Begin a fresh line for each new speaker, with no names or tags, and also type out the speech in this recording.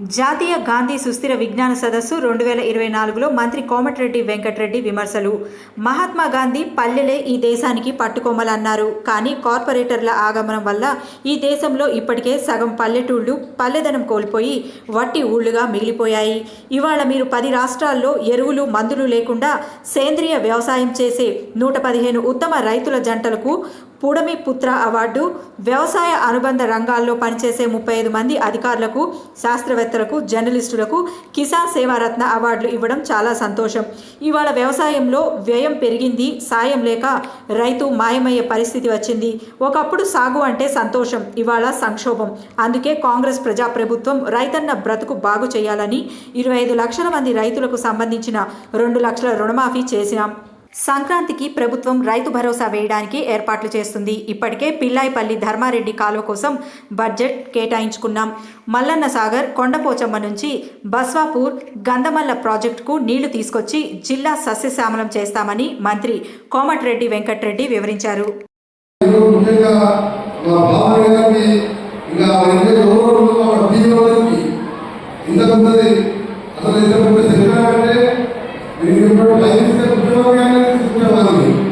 జాతీయ గాంధీ సుస్థిర విజ్ఞాన సదస్సు రెండు వేల ఇరవై నాలుగులో మంత్రి కోమటిరెడ్డి వెంకటరెడ్డి విమర్శలు. మహాత్మా గాంధీ పల్లెలే ఈ దేశానికి పట్టుకోమలన్నారు కానీ కార్పొరేటర్ల ఆగమనం వల్ల ఈ దేశంలో ఇప్పటికే సగం పల్లెటూళ్ళు పల్లెదనం కోల్పోయి వట్టి ఊళ్ళుగా మిగిలిపోయాయి. ఇవాళ మీరు పది రాష్ట్రాల్లో ఎరువులు మందులు లేకుండా సేంద్రియ వ్యవసాయం చేసే నూట పదిహేను ఉత్తమ రైతుల జంటలకు పూడమి పుత్ర అవార్డు వ్యవసాయ అనుబంధ రంగాల్లో పనిచేసే ముప్పై ఐదు మంది అధికారులకు శాస్త్రవేత్తలకు జర్నలిస్టులకు కిసాన్ సేవారత్న అవార్డులు ఇవ్వడం చాలా సంతోషం. ఇవాళ వ్యవసాయంలో వ్యయం పెరిగింది సాయం లేక రైతు మాయమయ్యే పరిస్థితి వచ్చింది. ఒకప్పుడు సాగు అంటే సంతోషం ఇవాళ సంక్షోభం. అందుకే కాంగ్రెస్ ప్రజాప్రభుత్వం రైతన్న బ్రతుకు బాగు చేయాలని ఇరవై ఐదు లక్షల మంది రైతులకు సంబంధించిన రెండు లక్షల రుణమాఫీ చేసినాం. సంక్రాంతికి ప్రభుత్వం రైతు భరోసా వేయడానికి ఏర్పాట్లు చేస్తుంది. ఇప్పటికే పిల్లాయిపల్లి ధర్మారెడ్డి కాలువ కోసం బడ్జెట్ కేటాయించుకున్నాం. మల్లన్న సాగర్ కొండపోచమ్మ నుంచి బస్వాపూర్ గంధమల్ల ప్రాజెక్టుకు నీళ్ళు తీసుకొచ్చి జిల్లా సస్యశ్యామలం చేస్తామని మంత్రి కోమటిరెడ్డి వెంకట్రెడ్డి వివరించారు.
ఇంతకుముందు అసలు ఇంతకుముందు చెప్పారంటే మీరు ఇప్పుడు టైం ఇస్తే para lei.